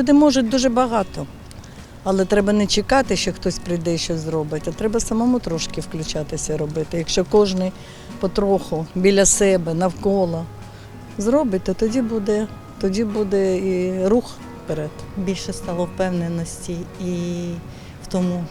Люди можуть дуже багато, але треба не чекати, що хтось прийде і щось зробить, а треба самому трошки включатися робити. Якщо кожен потроху біля себе, навколо зробить, то тоді буде, тоді буде і рух вперед. більше стало впевненості і в тому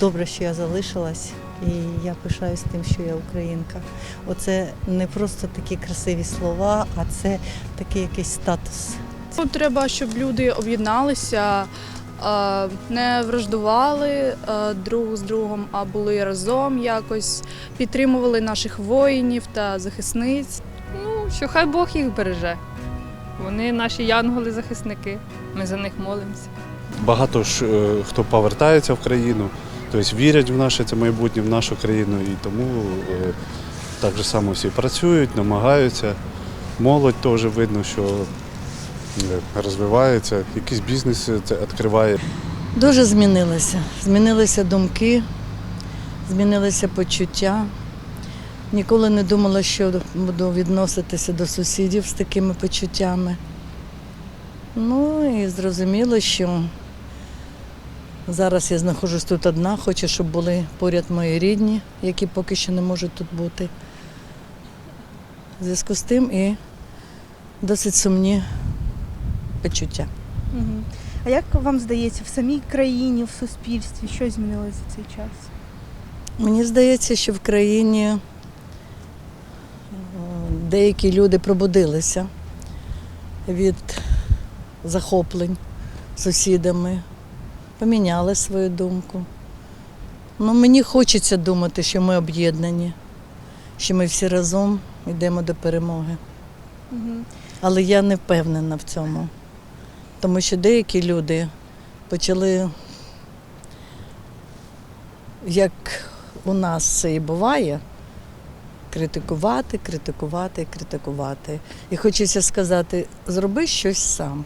добре, що я залишилась, і я пишаюсь тим, що я українка. Оце не просто такі красиві слова, а це такий якийсь статус. Ну, Треба, щоб люди об'єдналися, не враждували друг з другом, а були разом якось, підтримували наших воїнів та захисниць. Ну, що хай Бог їх береже. Вони наші янголи-захисники. Ми за них молимося. Багато ж е, хто повертається в країну, тобто вірять в наше це майбутнє, в нашу країну, і тому е, так же само всі працюють, намагаються. Молодь теж видно, що розвивається, якісь бізнеси це відкриває. Дуже змінилося. Змінилися думки, змінилися почуття. Ніколи не думала, що буду відноситися до сусідів з такими почуттями. Ну і зрозуміло, що зараз я знаходжусь тут одна, хочу, щоб були поряд мої рідні, які поки що не можуть тут бути. В зв'язку з тим і досить сумні почуття. Мгм. А як вам здається, в самій країні, в суспільстві, що змінилося за цей час? Мені здається, що в країні е, деякі люди пробудилися від захоплень сусідами, поміняли свою думку. Ну, мені хочеться думати, що ми об'єднані, що ми всі разом йдемо до перемоги. Мгм. Але я не впевнена в цьому. Тому що деякі люди почали, як у нас це і буває, критикувати, критикувати, критикувати. І хочеться сказати, зроби щось сам.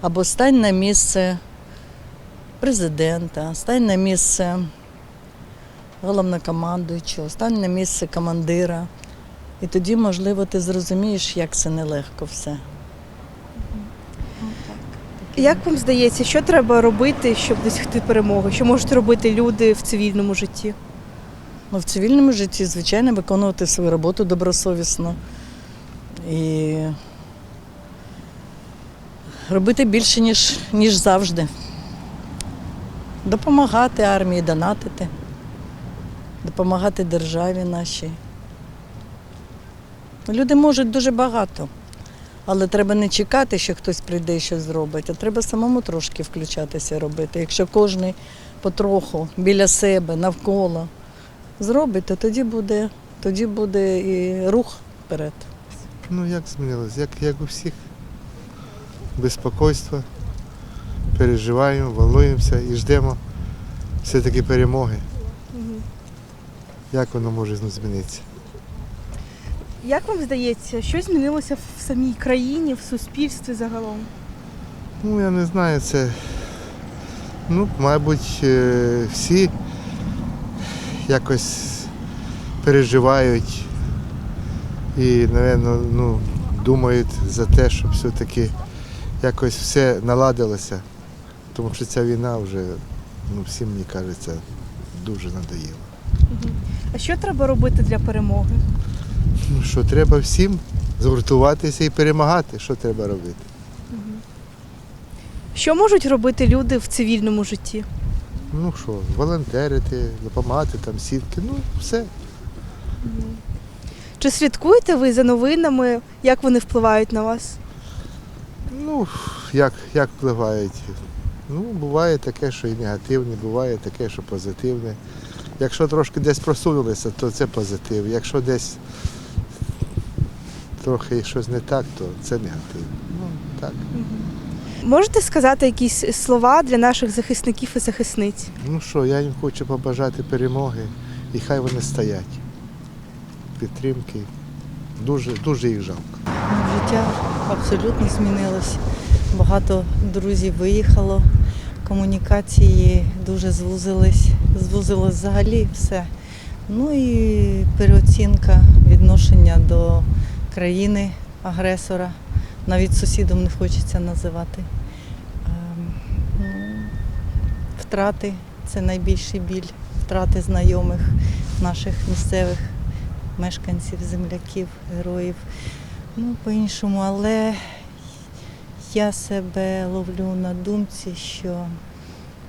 Або стань на місце президента, стань на місце головнокомандуючого, стань на місце командира. І тоді, можливо, ти зрозумієш, як це нелегко все. Як вам здається, що треба робити, щоб досягти перемоги? Що можуть робити люди в цивільному житті? Ну, в цивільному житті, звичайно, виконувати свою роботу добросовісно і робити більше, ніж, ніж завжди. Допомагати армії, донатити, допомагати державі нашій. Люди можуть дуже багато, але треба не чекати, що хтось прийде і щось зробить, а треба самому трошки включатися робити. Якщо кожен потроху біля себе, навколо зробить, то тоді буде, тоді буде і рух вперед. Ну як змінилось? Як, як у всіх. Безпокойство. Переживаємо, волнуємося і ждемо все-таки перемоги. Як воно може змінитися? Як вам здається, що змінилося в самій країні, в суспільстві загалом? Ну, я не знаю, це. Ну, мабуть, е, всі якось переживають і, напевно, ну, думають за те, щоб все-таки якось все наладилося. Тому що ця війна вже, ну, всім, мені кажеться, дуже надоїла. А що треба робити для перемоги? Ну що, треба всім згуртуватися і перемагати, що треба робити. Що можуть робити люди в цивільному житті? Ну що, волонтерити, допомагати там сітки, ну все. Чи слідкуєте ви за новинами, як вони впливають на вас? Ну, як, як впливають? Ну, буває таке, що і негативне, буває таке, що позитивне. Якщо трошки десь просунулися, то це позитив. Якщо десь трохи щось не так, то це негатив. Ну, так. Можете сказати якісь слова для наших захисників і захисниць? Ну що, я їм хочу побажати перемоги і хай вони стоять. Підтримки. Дуже, дуже їх жалко. Життя абсолютно змінилось. Багато друзів виїхало, комунікації дуже звузились, звузилось взагалі все. Ну і переоцінка відношення до країни агресора, навіть сусідом не хочеться називати. Е, втрати це найбільший біль, втрати знайомих наших місцевих мешканців, земляків, героїв. Ну, по-іншому, але я себе ловлю на думці, що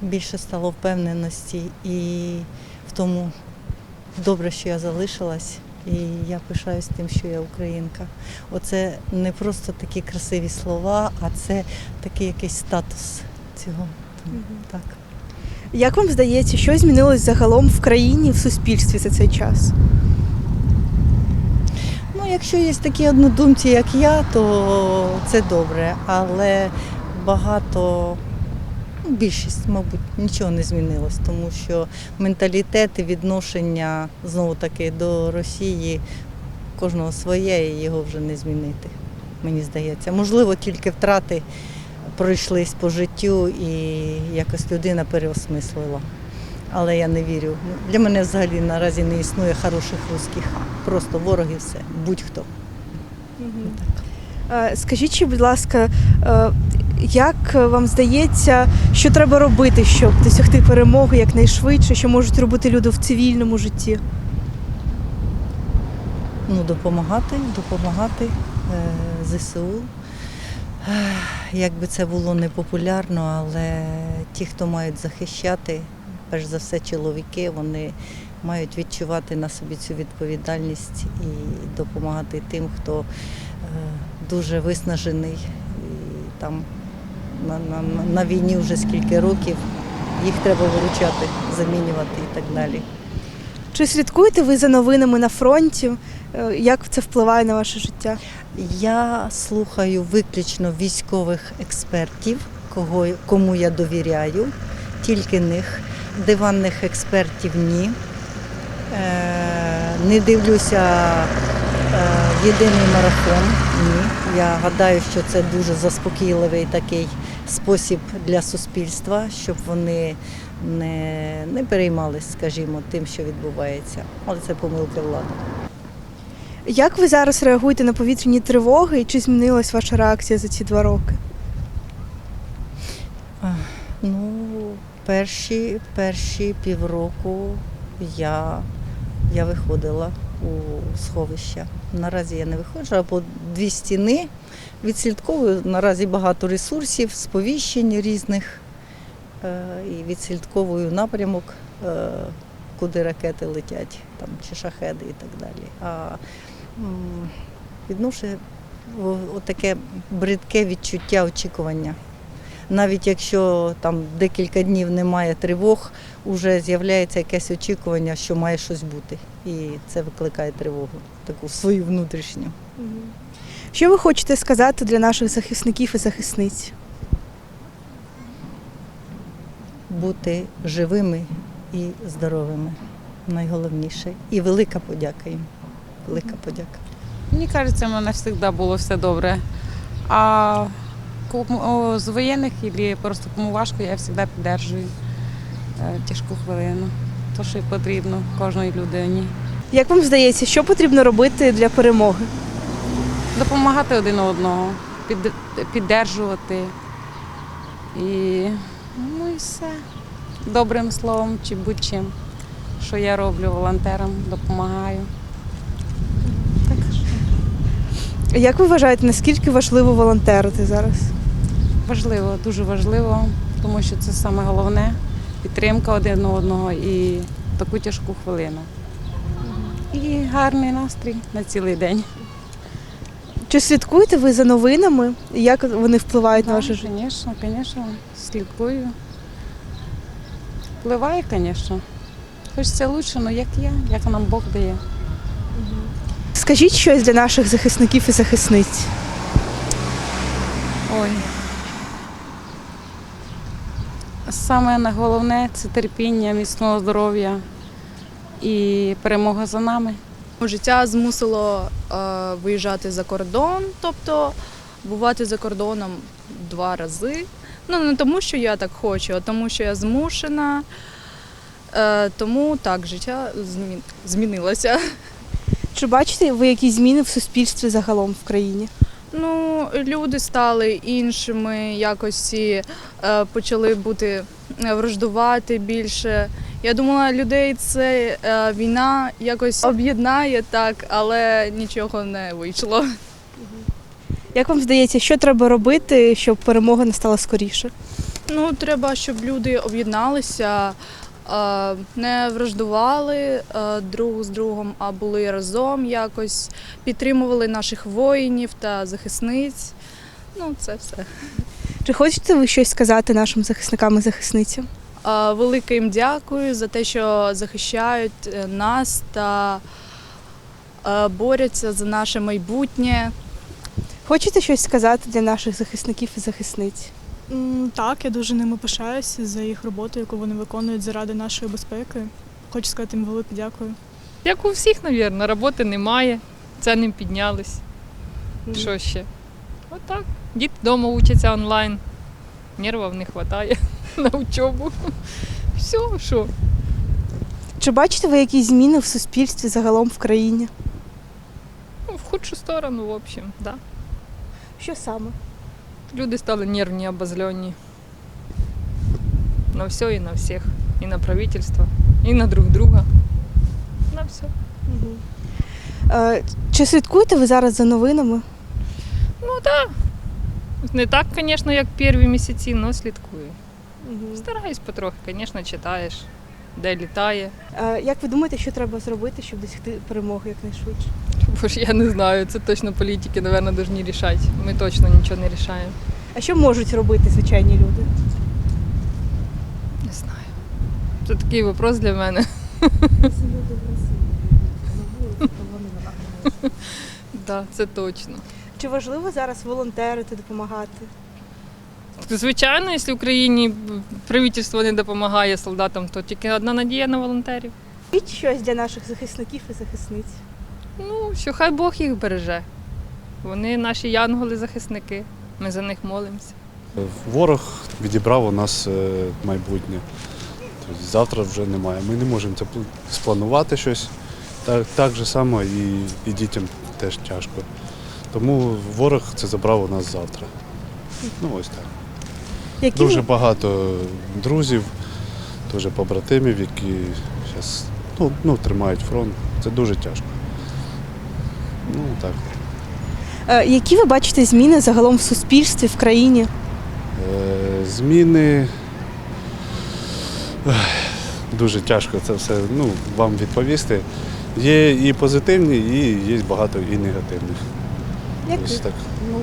більше стало впевненості і в тому добре, що я залишилась, і я пишаюсь тим, що я українка. Оце не просто такі красиві слова, а це такий якийсь статус цього. Так. Як вам здається, що змінилось загалом в країні, в суспільстві за цей час? Ну, якщо є такі однодумці, як я, то це добре. Але багато, більшість, мабуть, нічого не змінилось, тому що менталітет і відношення знову таки до Росії кожного своє, і його вже не змінити, мені здається. Можливо, тільки втрати пройшлись по життю і якось людина переосмислила. Але я не вірю. Для мене взагалі наразі не існує хороших русських. Просто вороги все, будь-хто. Е, Скажіть, будь ласка, е, як вам здається, що треба робити, щоб досягти перемоги якнайшвидше, що можуть робити люди в цивільному житті? Ну, допомагати, допомагати е, ЗСУ. Як би це було непопулярно, але ті, хто мають захищати, перш за все чоловіки, вони мають відчувати на собі цю відповідальність і допомагати тим, хто е, дуже виснажений і там на, на, на- війні вже скільки років. Їх треба виручати, замінювати і так далі. Чи слідкуєте ви за новинами на фронті? Е, Як це впливає на ваше життя? Я слухаю виключно військових експертів, кого, кому я довіряю, тільки них. Диванних експертів ні. Е, не дивлюся е, єдиний марафон. Ні. Я гадаю, що це дуже заспокійливий такий спосіб для суспільства, щоб вони не, не переймались, скажімо, тим, що відбувається. Але це помилки влади. Як ви зараз реагуєте на повітряні тривоги і чи змінилась ваша реакція за ці два роки? Ну, перші, перші півроку я, я виходила у сховища. Наразі я не виходжу, або дві стіни відслідковую. Наразі багато ресурсів, сповіщень різних е, і відслідковую напрямок, е, куди ракети летять, там, чи шахеди і так далі. А м, відношу отаке бридке відчуття очікування навіть якщо там декілька днів немає тривог, вже з'являється якесь очікування, що має щось бути. І це викликає тривогу, таку свою внутрішню. Що ви хочете сказати для наших захисників і захисниць? Бути живими і здоровими. Найголовніше. І велика подяка їм. Велика подяка. Мені кажеться, в мене завжди було все добре. А кому- з воєнних або просто кому важко, я завжди підтримую е, тяжку хвилину. То, що потрібно кожній людині. Як вам здається, що потрібно робити для перемоги? Допомагати один одного, під, підтримувати. І, ну і все. Добрим словом чи будь-чим, що я роблю волонтерам, допомагаю. Як ви вважаєте, наскільки важливо волонтерити зараз? Важливо, дуже важливо, тому що це саме головне підтримка один одного і таку тяжку хвилину. І гарний настрій на цілий день. Чи слідкуєте ви за новинами? Як вони впливають на ваше життя? Звісно, звісно, слідкую. Впливає, звісно. Хочеться краще, але як я, як нам Бог дає. Скажіть щось для наших захисників і захисниць. Ой. Саме найголовне це терпіння, міцного здоров'я і перемога за нами. Життя змусило е, виїжджати за кордон, тобто бувати за кордоном два рази. Ну не тому, що я так хочу, а тому, що я змушена. Е, тому так, життя змін- змінилося. Чи бачите ви якісь зміни в суспільстві загалом в країні? Ну, люди стали іншими, якось всі, е, почали бути е, враждувати більше. Я думала, людей це е, війна якось об'єднає так, але нічого не вийшло. Як вам здається, що треба робити, щоб перемога настала скоріше? Ну, треба, щоб люди об'єдналися, не враждували е, друг з другом, а були разом якось, підтримували наших воїнів та захисниць. Ну, це все. Чи хочете ви щось сказати нашим захисникам і захисницям? Е, Велике їм дякую за те, що захищають е, нас та е, борються за наше майбутнє. Хочете щось сказати для наших захисників і захисниць? Так, я дуже ними пишаюся за їх роботу, яку вони виконують заради нашої безпеки. Хочу сказати їм велике дякую. Як у всіх, мабуть, роботи немає, ціни піднялись. Що ще? Отак. Діти вдома учаться онлайн. Нервів не вистачає на учобу. Все, що? Чи бачите ви якісь зміни в суспільстві загалом в країні? Ну, в худшу сторону, в общем, да. Що саме? Люди стали нервні, обозлені. На все і на всіх. І на правительство, і на друг друга. На все. Е, Чи слідкуєте ви зараз за новинами? Ну так. Да. Не так, звісно, як перші місяці, але слідкую. Стараюсь потрохи, звісно, читаєш, де літає. Е, Як ви думаєте, що треба зробити, щоб досягти перемоги якнайшвидше? Бо ж я не знаю, це точно політики, мабуть, повинні рішати. Ми точно нічого не рішаємо. А що можуть робити звичайні люди? Не знаю. Це такий вопрос для мене. Так, це точно. Чи важливо зараз волонтерити, допомагати? Звичайно, якщо Україні правительство не допомагає солдатам, то тільки одна надія на волонтерів. Робіть щось для наших захисників і захисниць. Ну, що хай Бог їх береже. Вони наші янголи-захисники. Ми за них молимося. Ворог відібрав у нас е, майбутнє. Тобто завтра вже немає. Ми не можемо це спланувати щось. Так, так же само і, і дітям теж тяжко. Тому ворог це забрав у нас завтра. Ну ось так. Які Дуже багато друзів, дуже побратимів, які зараз ну, ну, тримають фронт. Це дуже тяжко. Ну так. Е, Які ви бачите зміни загалом в суспільстві, в країні? Е, Зміни. Дуже тяжко це все ну, вам відповісти. Є і позитивні, і є багато і негативних. Які? Ось так. Ну,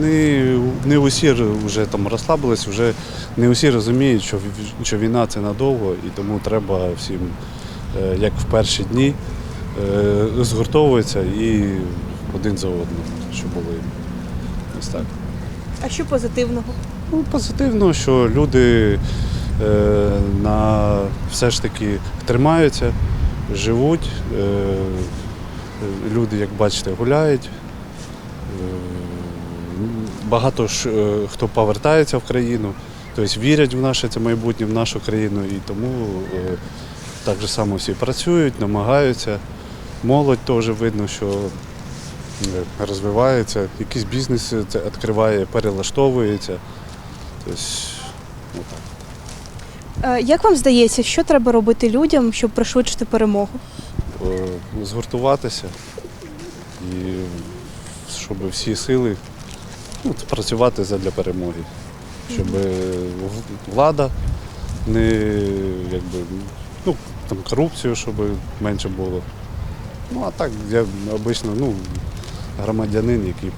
не, не усі вже там розслабились, вже не усі розуміють, що, що війна це надовго, і тому треба всім, е, як в перші дні, е, згуртовуватися і один за одним, щоб були. Ось так. А що позитивного? Ну, позитивно, що люди е, на все ж таки тримаються, живуть. Е, люди, як бачите, гуляють. Багато ж е, хто повертається в країну, тобто вірять в наше це майбутнє, в нашу країну, і тому е, так же само всі працюють, намагаються. Молодь теж видно, що е, розвивається, якісь бізнеси це відкриває, перелаштовується. Тобто, так. Е, Як вам здається, що треба робити людям, щоб пришвидшити перемогу? Згуртуватися і щоб всі сили ну, працювати задля перемоги, щоб влада не якби, ну, там, корупцію, щоб менше було. Ну а так я обично ну, громадянин, який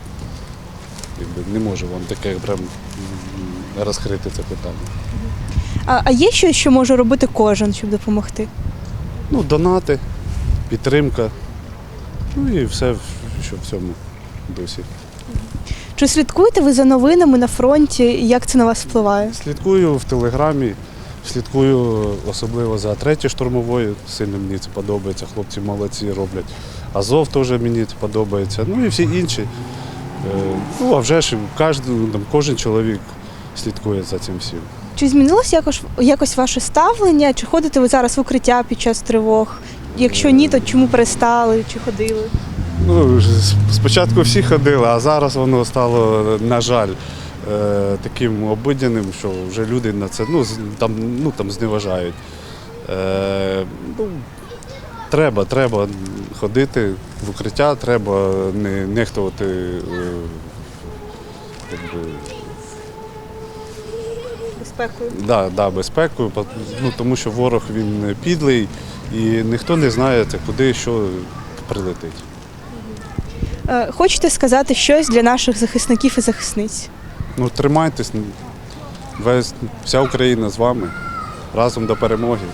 якби, не може вам таке прям розкрити це питання. А, а є щось, що може робити кожен, щоб допомогти? Ну, донати, підтримка, ну і все, що в цьому досі. Чи слідкуєте ви за новинами на фронті як це на вас впливає? Слідкую в телеграмі, слідкую особливо за третьою штурмовою. Сильно мені це подобається. Хлопці молодці роблять. Азов теж мені це подобається. Ну і всі інші. Е, Ну, а вже ж кожен, там, кожен чоловік слідкує за цим всім. Чи змінилося якось, якось ваше ставлення? Чи ходите ви зараз в укриття під час тривог? Якщо ні, то чому перестали чи ходили? Ну, спочатку всі ходили, а зараз воно стало, на жаль, е, таким обидяним, що вже люди на це ну, там, ну, там зневажають. Е, ну, треба, треба ходити в укриття, треба не нехтувати е, якби, Безпекою. да, да, безпекою, ну, тому що ворог він підлий і ніхто не знає, це куди що прилетить. Е, Хочете сказати щось для наших захисників і захисниць? Ну, тримайтесь, весь, вся Україна з вами. Разом до перемоги.